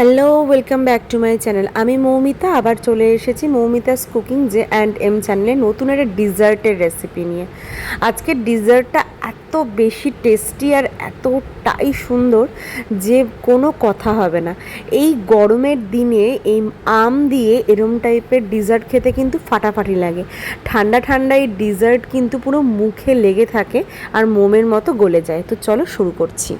Hello welcome back to my channel আমি মৌমিতা, আবার চলে এসেছি Moumita's cooking J and M চ্যানেলে নতুন একটা ডিজার্টের রেসিপি নিয়ে। আজকের ডিজার্টটা এত বেশি টেস্টি আর এতটাই সুন্দর যে কোনো কথা হবে না। এই গরমের দিনে এই আম দিয়ে এরম টাইপের ডিজার্ট খেতে কিন্তু ফাটাফাটি লাগে। ঠান্ডা ঠান্ডা এই ডিজার্ট কিন্তু পুরো মুখে লেগে থাকে আর মোমের মতো গলে যায়। তো চলো শুরু করছি।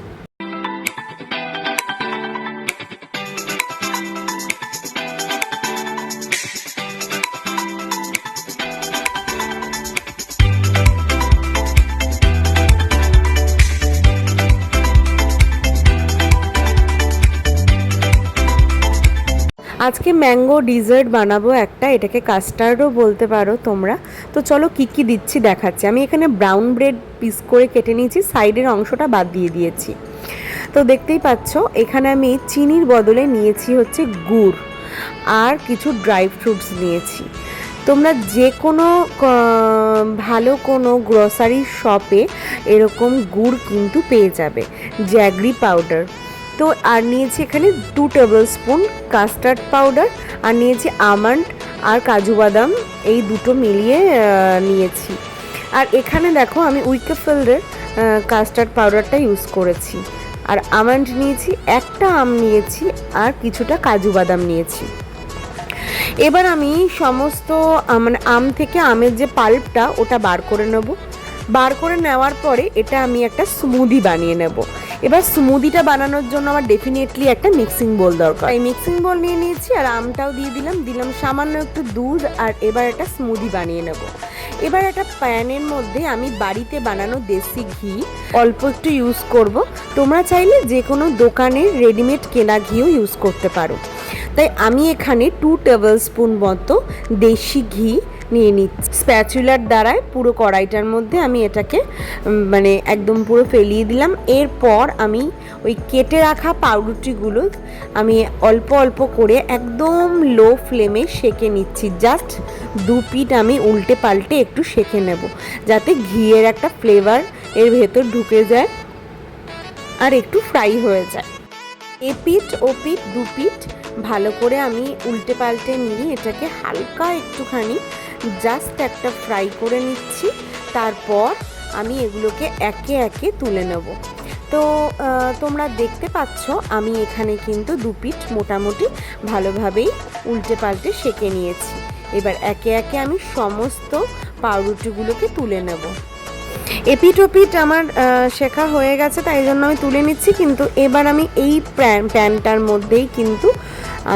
আজকে ম্যাঙ্গো ডিজার্ট বানাবো একটা, এটাকে কাস্টার্ডও বলতে পারো তোমরা। তো চলো কি কি দিচ্ছি দেখাচ্ছি। আমি এখানে ব্রাউন ব্রেড পিস করে কেটে নিয়েছি, সাইডের অংশটা বাদ দিয়ে দিয়েছি। তো দেখতেই পাচ্ছ, এখানে আমি চিনির বদলে নিয়েছি হচ্ছে গুড় আর কিছু ড্রাই ফ্রুটস নিয়েছি। তোমরা যে কোনো ভালো কোনো গ্রসারি শপে এরকম গুড় কিন্তু পেয়ে যাবে, জ্যাগরি পাউডার। তো আর নিয়েছি এখানে দু টেবিল স্পুন কাস্টার্ড পাউডার আর নিয়েছি আমন্ড আর কাজু বাদাম, এই দুটো মিলিয়ে নিয়েছি। আর এখানে দেখো আমি উইকেফিল্ডের কাস্টার্ড পাউডারটা ইউজ করেছি। আর আমন্ড নিয়েছি, একটা আম নিয়েছি, আর কিছুটা কাজু বাদাম নিয়েছি। এবার আমি সমস্ত মানে আম থেকে আমের যে পাল্পটা, ওটা বার করে নেব। বার করে নেওয়ার পরে এটা আমি একটা স্মুদি বানিয়ে নেব। এবার স্মুদিটা বানানোর জন্য আমার ডেফিনেটলি একটা মিক্সিং বোল দরকার। এই মিক্সিং বোল নিয়ে নিয়েছি আর আমটাও দিয়ে দিলাম দিলাম সামান্য একটু দুধ আর এবার একটা স্মুদি বানিয়ে নেব। এবার একটা প্যানের মধ্যে আমি বাড়িতে বানানো দেশি ঘি অল্প একটু ইউজ করব। তোমরা চাইলে যে কোনো দোকানের রেডিমেড কেনা ঘিও ইউজ করতে পারো। তাই আমি এখানে টু টেবিল স্পুন মতো দেশি ঘি নিয়ে নিচ্ছি। স্প্যাচুলার দ্বারায় পুরো কড়াইটার মধ্যে আমি এটাকে মানে একদম পুরো ফেলিয়ে দিলাম। এরপর আমি ওই কেটে রাখা পাউরুটিগুলো আমি অল্প অল্প করে একদম লো ফ্লেমে সেকে নিচ্ছি। জাস্ট দু পিট আমি উল্টে পাল্টে একটু সেকে নেব, যাতে ঘিয়ের একটা ফ্লেভার এর ভেতর ঢুকে যায় আর একটু ফ্রাই হয়ে যায়। এ পিঠ, ও পিঠ, দু পিঠ ভালো করে আমি উল্টে পাল্টে নিয়ে এটাকে হালকা একটুখানি জাস্ট একটা ফ্রাই করে নিচ্ছি। তারপর আমি এগুলোকে একে একে তুলে নেব। তো তোমরা দেখতে পাচ্ছ, আমি এখানে কিন্তু দু পিঠ মোটামুটি ভালোভাবেই উল্টে পাল্টে সেঁকে নিয়েছি। এবার একে একে আমি সমস্ত পাউরুটিগুলোকে তুলে নেব। এপিট ওপিট আমার শেখা হয়ে গেছে, তাই জন্য আমি তুলে নিচ্ছি, কিন্তু এবার আমি এই প্যান, প্যানটার মধ্যেই কিন্তু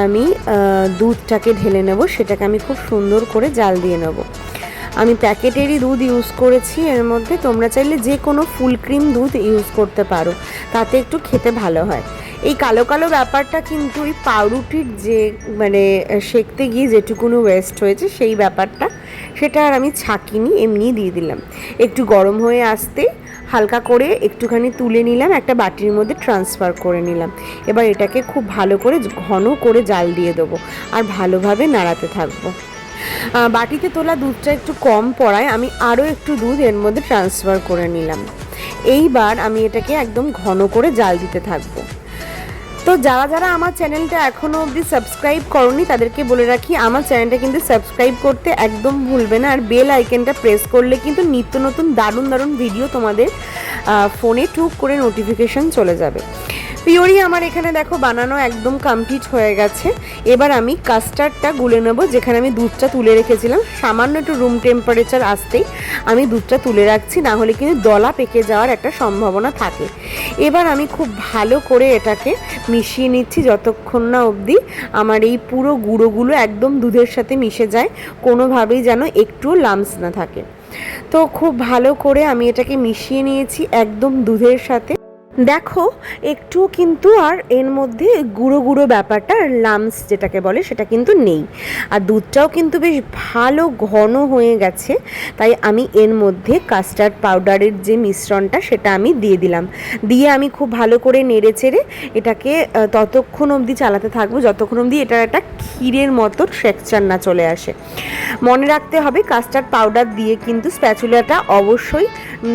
আমি দুধটাকে ঢেলে নেব, সেটাকে আমি খুব সুন্দর করে জাল দিয়ে নেব। আমি প্যাকেটেরই দুধ ইউজ করেছি, এর মধ্যে তোমরা চাইলে যে কোনো ফুল ক্রিম দুধ ইউজ করতে পারো, তাতে একটু খেতে ভালো হয়। এই কালো কালো ব্যাপারটা কিন্তু এই পাউরুটির যে মানে সেকতে গিয়ে যেটুকুনো ওয়েস্ট হয়েছে, সেই ব্যাপারটা সেটা আর আমি ছাঁকিনি এমনি দিয়ে দিলাম। একটু গরম হয়ে আসতে হালকা করে একটুখানি তুলে নিলাম, একটা বাটির মধ্যে ট্রান্সফার করে নিলাম। এবার এটাকে খুব ভালো করে ঘন করে জাল দিয়ে দেবো আর ভালোভাবে নাড়াতে থাকব। বাটিতে তোলা দুধটা একটু কম পড়ায় আমি আরও একটু দুধ এর মধ্যে ট্রান্সফার করে নিলাম। এইবার আমি এটাকে একদম ঘন করে জাল দিতে থাকব। তো যারা যারা আমার চ্যানেলটা এখনও অবধি সাবস্ক্রাইব করনি, তাদেরকে বলে রাখি, আমার চ্যানেলটা কিন্তু সাবস্ক্রাইব করতে একদম ভুলবে না। আর বেল আইকনটা প্রেস করলে কিন্তু নিত্য নতুন দারুণ দারুণ ভিডিও তোমাদের ফোনে টুক করে নোটিফিকেশন চলে যাবে। পিওরি আমার এখানে দেখো বানানো একদম কমপ্লিট হয়ে গেছে। এবার আমি কাস্টার্ডটা গুলে নেব, যেখানে আমি দুধটা তুলে রেখেছিলাম। সামান্য একটু রুম টেম্পারেচার আসতেই আমি দুধটা তুলে রাখছি, না হলে কিন্তু দলা পেকে যাওয়ার একটা সম্ভাবনা থাকে। এবার আমি খুব ভালো করে এটাকে মিশিয়ে নিচ্ছি যতক্ষণ না অবধি আমার এই পুরো গুঁড়োগুলো একদম দুধের সাথে মিশে যায়, কোনোভাবেই যেন একটুও লামস না থাকে। তো খুব ভালো করে আমি এটাকে মিশিয়ে নিয়েছি একদম দুধের সাথে। দেখো একটুও কিন্তু আর এর মধ্যে গুঁড়ো গুঁড়ো ব্যাপারটা, লামস যেটাকে বলে, সেটা কিন্তু নেই। আর দুধটাও কিন্তু বেশ ভালো ঘন হয়ে গেছে, তাই আমি এর মধ্যে কাস্টার্ড পাউডারের যে মিশ্রণটা, সেটা আমি দিয়ে দিলাম। দিয়ে আমি খুব ভালো করে নেড়ে চেড়ে এটাকে ততক্ষণ অবধি চালাতে থাকব, যতক্ষণ অবধি এটার একটা ক্ষীরের মতো টেক্সচার না চলে আসে। মনে রাখতে হবে কাস্টার্ড পাউডার দিয়ে কিন্তু স্প্যাচুলাটা অবশ্যই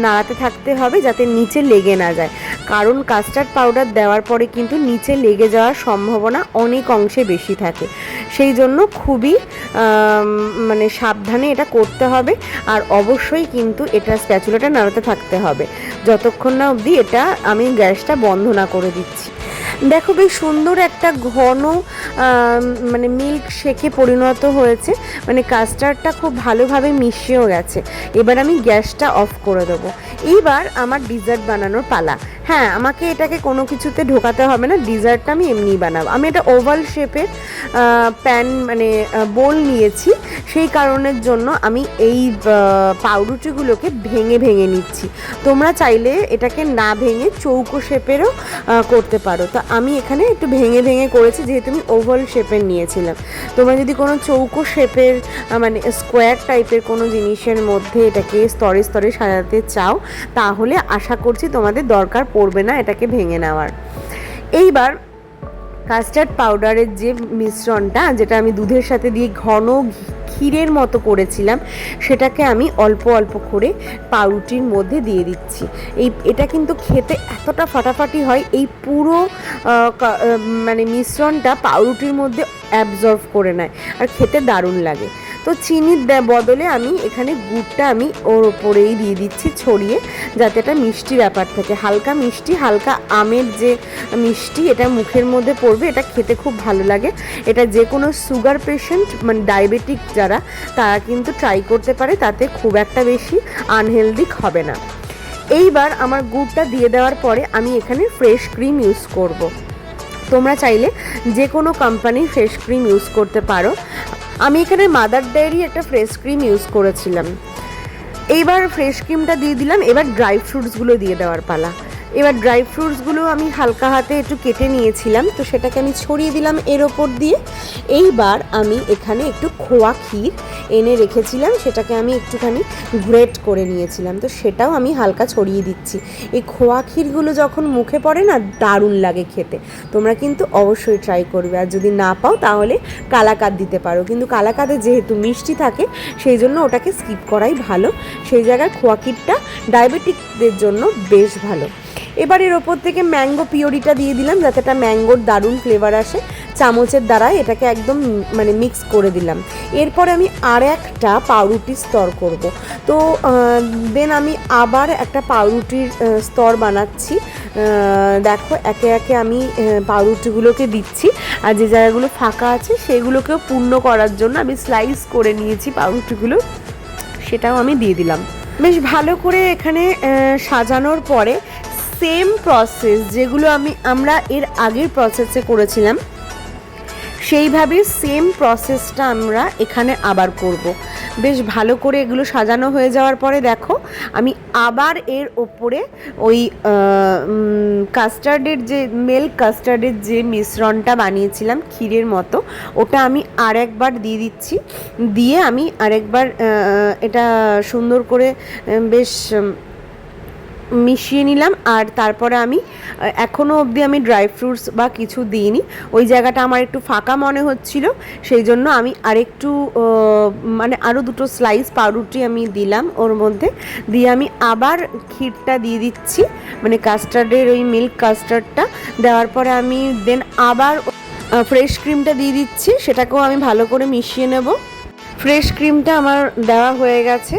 নাড়াতে থাকতে হবে, যাতে নিচে লেগে না যায়। কারণ কাস্টার্ড পাউডার দেওয়ার পরে কিন্তু নিচে লেগে যাওয়ার সম্ভাবনা অনেক অংশে বেশি থাকে। সেই জন্য খুবই মানে সাবধানে এটা করতে হবে আর অবশ্যই কিন্তু এটা স্প্যাচুলাটা নাড়াতে থাকতে হবে। যতক্ষণ না অবধি এটা আমি গ্যাসটা বন্ধ না করে দিচ্ছি। দেখো বেশ সুন্দর একটা ঘন মানে মিল্ক শেখে পরিণত হয়েছে। মানে কাস্টার্ডটা খুব ভালোভাবে মিশিয়েও গেছে। এবার আমি গ্যাসটা অফ করে দেবো। এইবার আমার ডিজার্ট বানানোর পালা। হ্যাঁ আমাকে এটাকে কোনো কিছুতে ঢোকাতে হবে না। ডিজার্টটা আমি এমনিই বানাবো। আমি এটা ওভাল শেপের প্যান মানে বোল নিয়েছি। সেই কারণের জন্য আমি এই পাউরুটিগুলোকে ভেঙে ভেঙে নিচ্ছি। তোমরা চাইলে এটাকে না ভেঙে চৌকো শেপেরও করতে পারো। তো আমি এখানে একটু ভেঙে ভেঙে করেছি। যেহেতু আমি ওভাল শেপের নিয়েছিলাম। তোমরা যদি কোনো চৌকো শেপের মানে স্কোয়ার টাইপের কোনো জিনিসের মধ্যে এটাকে স্তরে স্তরে সাজাতে চাও, তাহলে আশা করছি তোমাদের দরকার পড়বে না এটাকে ভেঙে নেওয়ার। এইবার কাস্টার্ড পাউডারের যে মিশ্রণটা, যেটা আমি দুধের সাথে দিয়ে ঘন ক্ষীরের মতো করেছিলাম, সেটাকে আমি অল্প অল্প করে পাউরুটির মধ্যে দিয়ে দিচ্ছি। এই, এটা কিন্তু খেতে এতটা ফাটাফাটি হয়, এই পুরো মানে মিশ্রণটা পাউরুটির মধ্যে অ্যাবজর্ভ করে নেয়, আর খেতে দারুণ লাগে। তো চিনির বদলে আমি এখানে গুড়টা আমি ওর ওপরেই দিয়ে দিচ্ছি ছড়িয়ে, যাতে এটা মিষ্টি ব্যাপার থাকে। হালকা মিষ্টি, হালকা আমের যে মিষ্টি এটা মুখের মধ্যে পড়বে, এটা খেতে খুব ভালো লাগে। এটা যে কোনো সুগার পেশেন্ট মানে ডায়াবেটিক যারা, তারা কিন্তু ট্রাই করতে পারে, তাতে খুব একটা বেশি আনহেলদি হবে না। এইবার আমার গুড়টা দিয়ে দেওয়ার পরে আমি এখানে ফ্রেশ ক্রিম ইউজ করব। তোমরা চাইলে যে কোনো কোম্পানির ফ্রেশ ক্রিম ইউজ করতে পারো। আমি এখানে মাদার ডেয়ারি একটা ফ্রেশ ক্রিম ইউজ করেছিলাম। এইবার ফ্রেশ ক্রিমটা দিয়ে দিলাম, এবার ড্রাই ফ্রুটসগুলো দিয়ে দেওয়ার পালা। এবার ড্রাই ফ্রুটসগুলো আমি হালকা হাতে একটু কেটে নিয়েছিলাম, তো সেটাকে আমি ছড়িয়ে দিলাম এর ওপর দিয়ে। এইবার আমি এখানে একটু খোয়া ক্ষীর এনে রেখেছিলাম, সেটাকে আমি একটুখানি গ্রেট করে নিয়েছিলাম, তো সেটাও আমি হালকা ছড়িয়ে দিচ্ছি। এই খোয়া ক্ষীরগুলো যখন মুখে পড়ে না, দারুণ লাগে খেতে। তোমরা কিন্তু অবশ্যই ট্রাই করবে, আর যদি না পাও তাহলে কালাকাদ দিতে পারো। কিন্তু কালাকাদে যেহেতু মিষ্টি থাকে, সেই জন্য ওটাকে স্কিপ করাই ভালো। সেই জায়গায় খোয়া ক্ষীরটা ডায়াবেটিকদের জন্য বেশ ভালো। এবার এর ওপর থেকে ম্যাঙ্গো পিওরিটা দিয়ে দিলাম, যাতে একটা ম্যাঙ্গোর দারুণ ফ্লেভার আসে। চামচের দ্বারা এটাকে একদম মানে মিক্স করে দিলাম। এরপর আমি আর একটা পাউরুটির স্তর করব। তো দেন আমি আবার একটা পাউরুটির স্তর বানাচ্ছি। দেখো, একে একে আমি পাউরুটিগুলোকে দিচ্ছি। আর যে জায়গাগুলো ফাঁকা আছে, সেগুলোকেও পূর্ণ করার জন্য আমি স্লাইস করে নিয়েছি পাউরুটিগুলো। সেটাও আমি দিয়ে দিলাম। বেশ ভালো করে এখানে সাজানোর পরে সেম প্রসেস যেগুলো আমি, আমরা এর আগের প্রসেসে করেছিলাম, সেইভাবে সেম প্রসেসটা আমরা এখানে আবার করব। বেশ ভালো করে এগুলো সাজানো হয়ে যাওয়ার পরে দেখো, আমি আবার এর ওপরে ওই কাস্টার্ডের যে মিল্ক কাস্টার্ডের যে মিশ্রণটা বানিয়েছিলাম ক্ষীরের মতো, ওটা আমি আরেকবার দিয়ে দিচ্ছি দিয়ে আমি আরেকবার এটা সুন্দর করে বেশ মিশিয়ে নিলাম আর তারপরে আমি এখনও অবধি আমি ড্রাই ফ্রুটস বা কিছু দিইনি। ওই জায়গাটা আমার একটু ফাঁকা মনে হচ্ছিল, সেই জন্য আমি আরেকটু মানে আরও দুটো স্লাইস পাউরুটি আমি দিলাম ওর মধ্যে। দিয়ে আমি আবার ক্ষীরটা দিয়ে দিচ্ছি মানে কাস্টার্ডের ওই মিল্ক কাস্টার্ডটা দেওয়ার পরে আমি দেন আবার ফ্রেশ ক্রিমটা দিয়ে দিচ্ছি, সেটাকেও আমি ভালো করে মিশিয়ে নেব। ফ্রেশ ক্রিমটা আমার দেওয়া হয়ে গেছে।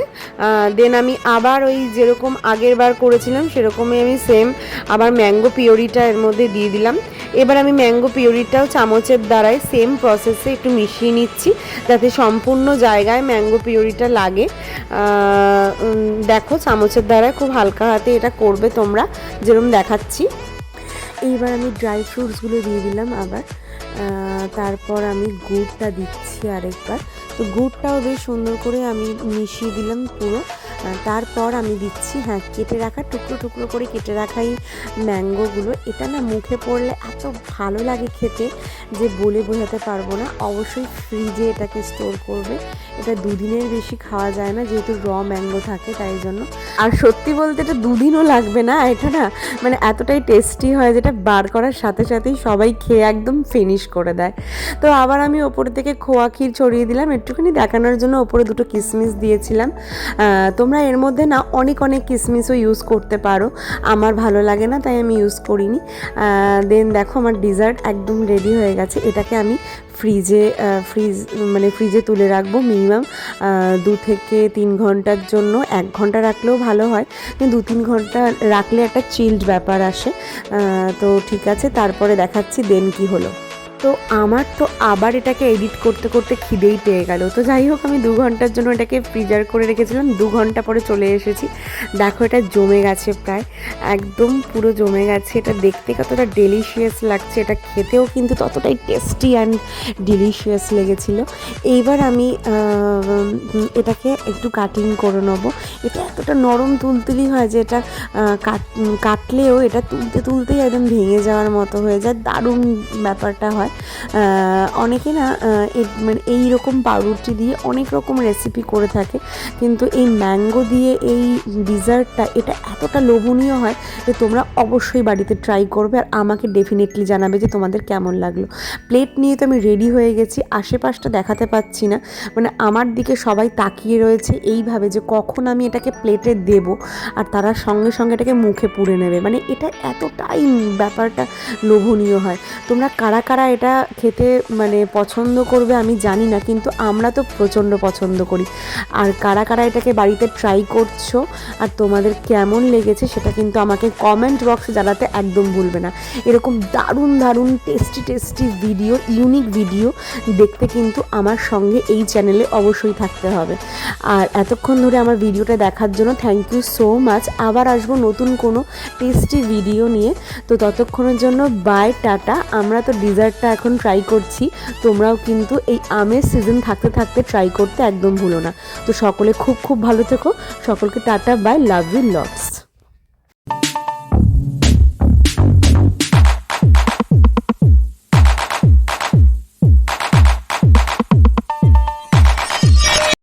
দেন আমি আবার ওই যেরকম আগের বার করেছিলাম, সেরকমই আমি সেম আবার ম্যাঙ্গো পিওরিটা এর মধ্যে দিয়ে দিলাম। এবার আমি ম্যাঙ্গো পিওরিটাও চামচের দ্বারাই সেম প্রসেসে একটু মিশিয়ে নিচ্ছি, যাতে সম্পূর্ণ জায়গায় ম্যাঙ্গো পিওরিটা লাগে। দেখো চামচের দ্বারাই খুব হালকা হাতে এটা করবে তোমরা, যেরকম দেখাচ্ছি। এইবার আমি ড্রাই ফ্রুটসগুলো দিয়ে দিলাম আবার। তারপর আমি গুড়টা দিচ্ছি আরেকবার। তো গুড়টাও বেশ সুন্দর করে আমি মিশিয়ে দিলাম পুরো। তারপর আমি দিচ্ছি হ্যাঁ কেটে রাখা টুকরো টুকরো করে কেটে রাখা এই ম্যাঙ্গোগুলো। এটা না মুখে পড়লে এত ভালো লাগে খেতে যে বলে বোঝাতে পারব না। অবশ্যই ফ্রিজে এটাকে স্টোর করবে। এটা দুদিনের বেশি খাওয়া যায় না যেহেতু র ম্যাঙ্গো থাকে তাই জন্য। আর সত্যি বলতে এটা দুদিনও লাগবে না এটা না মানে এতটাই টেস্টি হয় যেটা বার করার সাথে সাথেই সবাই খেয়ে একদম ফিনিশ করে দেয়। তো আবার আমি ওপর থেকে খোয়া ক্ষীর ছড়িয়ে দিলাম। একটুখানি দেখানোর জন্য ওপরে দুটো কিশমিশ দিয়েছিলাম। আহ, তোমরা এর মধ্যে না অনেক অনেক কিসমিসও ইউজ করতে পারো। আমার ভালো লাগে না, তাই আমি ইউজ করিনি। দেন দেখো আমার ডিজার্ট একদম রেডি হয়ে গেছে। এটাকে আমি ফ্রিজে ফ্রিজ মানে ফ্রিজে তুলে রাখব মিনিমাম দু থেকে তিন ঘণ্টার জন্য। এক ঘণ্টা রাখলেও ভালো হয়, কিন্তু দু তিন ঘণ্টা রাখলে একটা চিল্ড ব্যাপার আসে। তো ঠিক আছে, তারপরে দেখাচ্ছি দেন কি হলো। তো আমার তো আবার এটাকে এডিট করতে করতে খিদেই পেয়ে গেল। তো যাই হোক, আমি দু ঘণ্টার জন্য এটাকে ফ্রিজার করে রেখেছিলাম। দু ঘণ্টা পরে চলে এসেছি। দেখো, এটা জমে গেছে প্রায়। একদম পুরো জমে গেছে। এটা দেখতে কতটা ডেলিশিয়াস লাগছে। এটা খেতেও কিন্তু ততটাই টেস্টি অ্যান্ড ডিলিশিয়াস লেগেছিল। এইবার আমি এটাকে একটু কাটিং করে নেব। এটা এতটা নরম তুলতুলি হয় যে এটা কাট- কাটলেও এটা তুলতে, তুলতেই একদম ভেঙে যাওয়ার মতো হয়ে যায়। দারুণ ব্যাপারটা হয়। আহ, অনেকে না মানে এই রকম পাউরুটি দিয়ে অনেক রকম রেসিপি করে থাকে। কিন্তু এই ম্যাঙ্গো দিয়ে এই ডিজার্টটা এটা এতটা লোভনীয় হয় যে তোমরা অবশ্যই বাড়িতে ট্রাই করবে আর আমাকে ডেফিনেটলি জানাবে যে তোমাদের কেমন লাগল। প্লেট নিয়ে তো আমি রেডি হয়ে গেছি আশেপাশটা দেখাতে পাচ্ছি না। মানে আমার দিকে সবাই তাকিয়ে রয়েছে এইভাবে যে কখন আমি এটাকে প্লেটে দেব আর তারা সঙ্গে সঙ্গে এটাকে মুখে পুড়ে নেবে। মানে এটা এতটাই ব্যাপারটা লোভনীয় হয়। তোমরা কারা কারা এটা খেতে মানে পছন্দ করবে আমি জানি না, কিন্তু আমরা তো প্রচণ্ড পছন্দ করি। আর কারা কারা এটাকে বাড়িতে ট্রাই করছ আর তোমাদের কেমন লেগেছে সেটা কিন্তু আমাকে কমেন্ট বক্সে জানাতে একদম ভুলবে না। এরকম দারুণ দারুণ tasty tasty video unique video দেখতে কিন্তু আমার সঙ্গে এই চ্যানেলে অবশ্যই থাকতে হবে। আর এতক্ষণ ধরে আমার ভিডিওটা দেখার জন্য থ্যাংক ইউ সো মাচ আবার আসব নতুন কোনো টেস্টি ভিডিও নিয়ে। তো ততক্ষণের জন্য বাই টাটা। আমরা তো ডিজার্টটা এখন ট্রাই করছি। তোমরাও কিন্তু এই আমের সিজন থাকতে থাকতে ট্রাই করতে একদম ভুলো না। তো সকলে খুব খুব ভালো থেকো। সকলকে tata bye love you lots